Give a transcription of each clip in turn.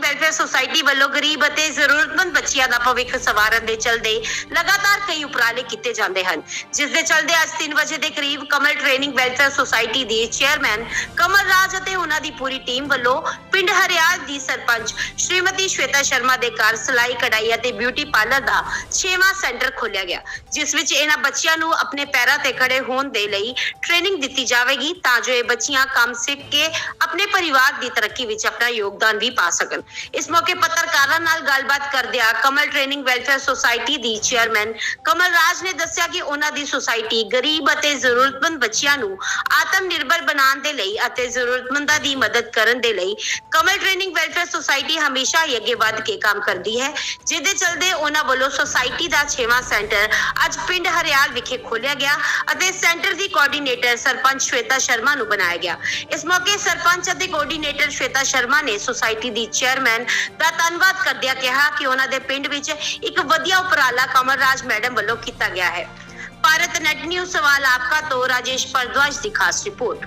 Welfare society ਵੱਲੋਂ ਗਰੀਬ ਅਤੇ ਜ਼ਰੂਰਤਮੰਦ ਬੱਚਿਆਂ ਦਾ ਭਵਿੱਖ ਸਵਾਰਨ ਦੇ ਚਲਦੇ ਲਗਾਤਾਰ ਕਈ ਉਪਰਾਲੇ ਕੀਤੇ ਜਾਂਦੇ ਹਨ। ਜਿਸ ਦੇ ਚਲਦੇ ਅੱਜ 3 ਵਜੇ ਦੇ ਕਰੀਬ ਕਮਲ ਟ੍ਰੇਨਿੰਗ ਵੈਲਫੇਅਰ ਸੁਸਾਇਟੀ ਦੇ ਚੇਅਰਮੈਨ ਕਮਲ ਰਾਜ ਅਤੇ ਉਹਨਾਂ ਦੀ ਪੂਰੀ ਟੀਮ ਵੱਲੋਂ ਪਿੰਡ ਹਰਿਆਲ ਦੀ ਸਰਪੰਚ ਸ਼੍ਰੀਮਤੀ ਸ਼ਵੇਤਾ ਸ਼ਰਮਾ ਦੇ ਘਰ ਸਿਲਾਈ ਕਢਾਈ ਅਤੇ ਬਿਊਟੀ ਪਾਰਲਰ ਦਾ 6ਵਾਂ ਸੈਂਟਰ ਖੋਲ੍ਹਿਆ ਗਿਆ, ਜਿਸ ਵਿੱਚ ਇਹਨਾਂ ਬੱਚਿਆਂ ਨੂੰ ਆਪਣੇ ਪੈਰਾਂ ਤੇ ਖੜੇ ਹੋਣ ਦੇ ਲਈ ਟ੍ਰੇਨਿੰਗ ਦਿੱਤੀ ਜਾਵੇਗੀ ਤਾਂ ਜੋ ਇਹ ਬੱਚੀਆਂ ਕੰਮ ਸਿੱਖ ਕੇ ਆਪਣੇ ਪਰਿਵਾਰ ਦੀ ਤਰੱਕੀ ਵਿੱਚ ਆਪਣਾ ਯੋਗਦਾਨ ਵੀ ਪਾ ਸਕਣ। ਇਸ ਮੌਕੇ ਪੱਤਰਕਾਰਾਂ ਨਾਲ ਗੱਲਬਾਤ ਕਰਦਿਆਂ ਕਮਲ ਟ੍ਰੇਨਿੰਗ ਵੈਲਫੇਅਰ ਸੁਸਾਇਟੀ ਦੀ ਚੇਅਰਮੈਨ ਕਮਲ ਰਾਜ ਨੇ ਦੱਸਿਆ ਕਿ ਉਹਨਾਂ ਦੀ ਸੁਸਾਇਟੀ ਗਰੀਬ ਅਤੇ ਜ਼ਰੂਰਤਮੰਦ ਬੱਚਿਆਂ ਨੂੰ ਆਤਮ ਨਿਰਭਰ ਬਣਾਉਣ ਦੇ ਲਈ ਅਤੇ ਜ਼ਰੂਰਤਮੰਦਾਂ ਦੀ ਮਦਦ ਕਰਨ ਦੇ ਲਈ ਕਮਲ ਟ੍ਰੇਨਿੰਗ ਵੈਲਫੇਅਰ ਸੁਸਾਇਟੀ ਹਮੇਸ਼ਾ ਹੀ ਅੱਗੇ ਵੱਧ ਕੇ ਕੰਮ ਕਰਦੀ ਹੈ, ਜਿਹਦੇ ਚਲਦੇ ਉਹਨਾਂ ਵੱਲੋਂ ਸੁਸਾਇਟੀ ਦਾ 6ਵਾਂ ਸੈਂਟਰ ਅੱਜ ਪਿੰਡ ਹਰਿਆਲ ਵਿਖੇ ਖੋਲ੍ਹਿਆ ਗਿਆ। ਅਤੇ ਸੈਂਟਰ ਦੀ ਕੋਆਰਡੀਨੇਟਰ ਸਰਪੰਚ ਸ਼ਵੇਤਾ ਸ਼ਰਮਾ ਨੂੰ ਬਣਾਇਆ ਗਿਆ। ਇਸ ਮੌਕੇ ਸਰਪੰਚ ਅਤੇ ਕੋਆਰਡੀਨੇਟਰ ਸ਼ਵੇਤਾ ਸ਼ਰਮਾ ਨੇ ਸੁਸਾਇਟੀ ਦੀ ਚੇਅਰਮੈਨ ਦਾ ਧੰਨਵਾਦ ਕਰਦਿਆਂ ਕਿਹਾ ਕਿ ਉਹਨਾਂ ਦੇ ਪਿੰਡ ਵਿੱਚ ਇੱਕ ਵਧੀਆ ਉਪਰਾਲਾ ਕਮਲ ਮੈਡਮ ਵੱਲੋਂ ਕੀਤਾ ਗਿਆ ਹੈ। ਭਾਰਤ ਨੈਟ ਨਿਊਜ਼ ਸਵਾਲ ਆਪਕਾ ਤੋਂ ਰਾਜੇਸ਼ ਭਰਦਵਾਜ ਦੀ ਖਾਸ ਰਿਪੋर्ट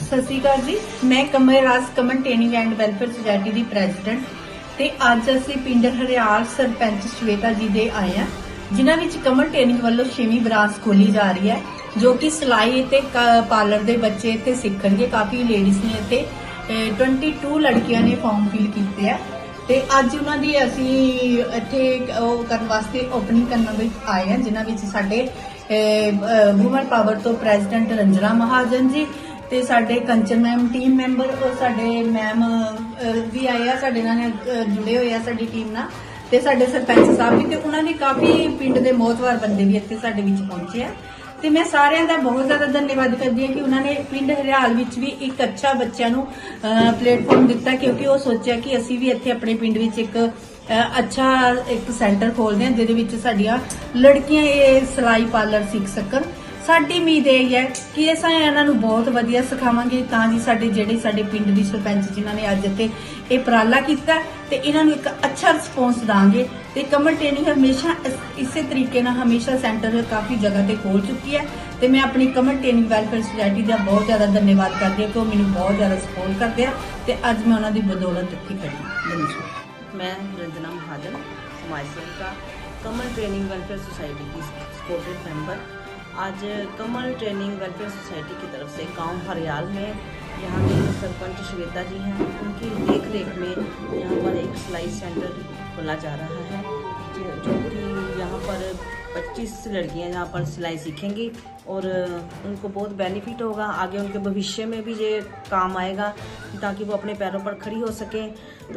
ਸਤਿ ਸ਼੍ਰੀ ਅਕਾਲ ਜੀ। ਮੈਂ ਕਮਲ ਕਮਨ ਟ੍ਰੇਨਿੰਗ ਐਂਡ ਵੈਲਫੇਅਰ ਸੁਸਾਇਟੀ ਦੀ ਪ੍ਰੈਜ਼ੀਡੈਂਟ ਤੇ ਅੱਜ ਅਸੀਂ ਪਿੰਡ ਹਰਿਆਲ ਸਰਪੰਚ ਸ਼ਵੇਤਾ ਜੀ ਦੇ ਆਏ ਆ ਜਿਨ੍ਹਾਂ ਵਿੱਚ ਕਮਲ ਟ੍ਰੇਨਿੰਗ ਵੱਲੋਂ ਛੇਵੀਂ ਬਰਾਸ ਖੋਲੀ ਜਾ ਰਹੀ ਹੈ ਜੋ ਕਿ ਸਿਲਾਈ ਤੇ ਕ- ਪਾਰਲਰ ਦੇ ਬੱਚੇ ਇੱਥੇ ਸਿੱਖਣਗੇ। ਕਾਫੀ ਲੇਡੀਜ਼ ਨੇ ਇੱਥੇ ਅਹ 22 ਲੜਕੀਆਂ ਨੇ ਫਾਰਮ ਫਿਲ ਕੀਤੇ ਆ। ਤੇ ਅੱਜ ਉਹਨਾਂ ਦੀ ਅਸੀਂ ਇੱਥੇ ਉਹ ਕਰਨ ਵਾਸਤੇ ਓਪਨਿੰਗ ਕਰਨ ਵਿੱਚ ਆਏ ਆ ਜਿਨ੍ਹਾਂ ਵਿੱਚ ਸਾਡੇ ਵੂਮਨ ਪਾਵਰ ਤੋਂ ਪ੍ਰੈਜ਼ੀਡੈਂਟ ਰੰਜਨਾ ਮਹਾਜਨ ਜੀ ਤੇ ਸਾਡੇ ਕੰਚਨ ਮੈਮ ਟੀਮ ਮੈਂਬਰ ਔਰ ਸਾਡੇ ਮੈਮ ਵੀ ਆਏ ਆ ਸਾਡੇ ਨਾਲ ਅਹ, ਜੁੜੇ ਹੋਏ ਆ ਸਾਡੀ ਟੀਮ ਨਾਲ। ਤੇ ਸਾਡੇ ਸਰਪੰਚ ਸਾਹਿਬ ਵੀ ਤੇ ਉਹਨਾਂ ਨੇ ਕਾਫੀ ਪਿੰਡ ਦੇ ਮੋਹਤਵਾਰ ਬੰਦੇ ਵੀ ਇੱਥੇ ਸਾਡੇ ਵਿੱਚ ਪਹੁੰਚੇ ਆ। ਤੇ ਮੈਂ ਸਾਰਿਆਂ ਦਾ ਬਹੁਤ ਜ਼ਿਆਦਾ ਧੰਨਵਾਦ ਕਰਦੀ ਹਾਂ ਕਿ ਉਹਨਾਂ ਨੇ ਪਿੰਡ ਹਰਿਆਲ ਵਿੱਚ ਵੀ ਇੱਕ ਅੱਛਾ ਬੱਚਿਆਂ ਨੂੰ ਪਲੇਟਫਾਰਮ ਦਿੱਤਾ ਕਿਉਂਕਿ ਉਹ ਸੋਚਿਆ ਕਿ ਅਸੀਂ ਵੀ ਇੱਥੇ ਆਪਣੇ ਪਿੰਡ ਵਿੱਚ ਇੱਕ ਅੱਛਾ ਇੱਕ ਸੈਂਟਰ ਖੋਲਦੇ ਹਾਂ, ਜਿਹਦੇ ਵਿੱਚ ਸਾਡੀਆਂ ਲੜਕੀਆਂ ਇਹ ਸਿਲਾਈ ਪਾਰਲਰ ਸਿੱਖ ਸਕਣ। ਸਾਡੀ ਉਮੀਦ ਇਹ ਹੈ ਕਿ ਅਸਾਂ ਇਹਨਾਂ ਨੂੰ ਬਹੁਤ ਵਧੀਆ ਸਿਖਾਵਾਂਗੇ, ਤਾਂ ਜੀ ਸਾਡੇ ਜਿਹੜੇ ਸਾਡੇ ਪਿੰਡ ਦੀ ਸਰਪੰਚ ਜਿਨ੍ਹਾਂ ਨੇ ਅੱਜ ਇੱਥੇ ਇਹ ਪ੍ਰਾਲਾ ਕੀਤਾ ਤੇ ਇਹਨਾਂ ਨੂੰ ਇੱਕ ਅੱਛਾ ਰਿਸਪੌਂਸ ਦਾਂਗੇ ਤੇ ਕਮਲ ਟ੍ਰੇਨਿੰਗ ਹਮੇਸ਼ਾ ਇਸੇ ਤਰੀਕੇ ਨਾਲ ਹਮੇਸ਼ਾ ਸੈਂਟਰ ਕਾਫੀ ਜਗ੍ਹਾ ਤੇ ਖੋਲ ਚੁੱਕੀ ਹੈ ਤੇ ਮੈਂ ਆਪਣੀ ਕਮਲ ਟ੍ਰੇਨਿੰਗ ਵੈਲਫੇਅਰ ਸੁਸਾਇਟੀ ਦਾ ਬਹੁਤ ਜ਼ਿਆਦਾ ਧੰਨਵਾਦ ਕਰਦੀ ਹਾਂ ਕਿ ਉਹ ਮੈਨੂੰ ਬਹੁਤ ਜ਼ਿਆਦਾ ਸਪੋਰਟ ਕਰਦੇ ਆ ਤੇ ਅੱਜ ਮੈਂ ਉਹਨਾਂ ਦੀ ਬਦੌਲਤ ਇੱਥੇ ਖੜੀ ਮੈਂ ਰੰਜਨਾ ਮਹਾਜਨ, ਸਮਾਜ ਸੇਵਿਕਾ, ਕਮਲ ਟ੍ਰੇਨਿੰਗ ਵੈਲਫੇਅਰ ਸੁਸਾਇਟੀ ਦੀ ਸਪੋਰਟਡ ਮੈਂਬਰ आज कमल ट्रेनिंग वेलफेयर सोसाइटी की तरफ़ से गाँव हरियाल में यहाँ के सरपंच श्वेता जी हैं। उनकी देख रेख में यहाँ पर एक सिलाई सेंटर खोला जा रहा है जो कि यहाँ पर 25 लड़कियाँ यहाँ पर सिलाई सीखेंगी और उनको बहुत बेनिफिट होगा। आगे उनके भविष्य में भी ये काम आएगा ताकि वो अपने पैरों पर खड़ी हो सके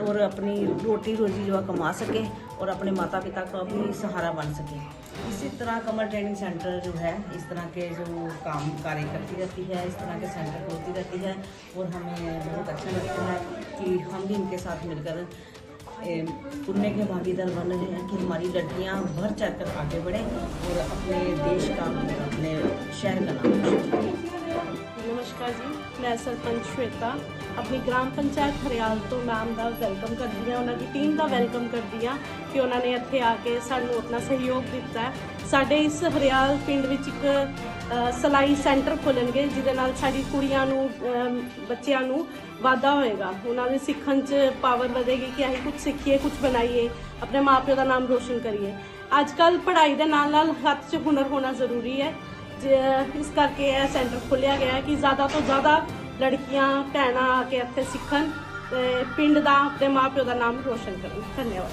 और अपनी रोटी रोजी जो कमा सके और अपने माता पिता का भी सहारा बन सके। इसी तरह कमर ट्रेनिंग सेंटर जो है, इस तरह के जो काम कार्य करती रहती है, इस तरह के सेंटर खोलती रहती है और हमें बहुत अच्छा लगता है कि हम भी इनके साथ मिलकर पुण्य के भागीदार बन रहे हैं कि हमारी लड़कियां बढ़ चढ़ कर आगे बढ़ें और अपने देश का अपने शहर का नाम रोशन करें ਨਮਸਕਾਰ ਜੀ ਮੈਂ ਸਰਪੰਚ ਸ਼ਵੇਤਾ ਆਪਣੀ ਗ੍ਰਾਮ ਪੰਚਾਇਤ ਹਰਿਆਲ ਤੋਂ ਮੈਮ ਦਾ ਵੈਲਕਮ ਕਰਦੀ ਹਾਂ ਉਹਨਾਂ ਦੀ ਟੀਮ ਦਾ ਵੈਲਕਮ ਕਰਦੀ ਹਾਂ ਕਿ ਉਹਨਾਂ ਨੇ ਇੱਥੇ ਆ ਕੇ ਸਾਨੂੰ ਆਪਣਾ ਸਹਿਯੋਗ ਦਿੱਤਾ ਸਾਡੇ ਇਸ ਹਰਿਆਲ ਪਿੰਡ ਵਿੱਚ ਇੱਕ ਅ, ਸਲਾਈ ਸੈਂਟਰ ਖੋਲਣਗੇ ਜਿਹਦੇ ਨਾਲ ਸਾਡੀ ਕੁੜੀਆਂ ਨੂੰ ਬੱਚਿਆਂ ਨੂੰ ਵਾਧਾ ਹੋਏਗਾ। ਉਹਨਾਂ ਦੇ ਸਿੱਖਣ 'ਚ ਪਾਵਰ ਵਧੇਗੀ ਕਿ ਅਸੀਂ ਕੁਝ ਸਿੱਖੀਏ ਕੁਝ ਬਣਾਈਏ ਆਪਣੇ ਮਾਪਿਓ ਦਾ ਨਾਮ ਰੋਸ਼ਨ ਕਰੀਏ। ਅੱਜ ਕੱਲ ਪੜ੍ਹਾਈ ਦੇ ਨਾਲ ਨਾਲ ਹੱਥ 'ਚ ਹੁਨਰ ਹੋਣਾ ਜ਼ਰੂਰੀ ਹੈ। ਇਸ ਕਰਕੇ ਇਹ ਸੈਂਟਰ ਖੋਲ੍ਹਿਆ ਗਿਆ ਕਿ ਜ਼ਿਆਦਾ ਤੋਂ ਜ਼ਿਆਦਾ ਲੜਕੀਆਂ, ਭੈਣਾਂ ਆ ਕੇ ਇੱਥੇ ਸਿੱਖਣ ਤੇ ਪਿੰਡ ਦਾ ਤੇ ਮਾਪਿਓ ਦਾ ਨਾਮ ਰੋਸ਼ਨ ਕਰਨ। ਧੰਨਵਾਦ।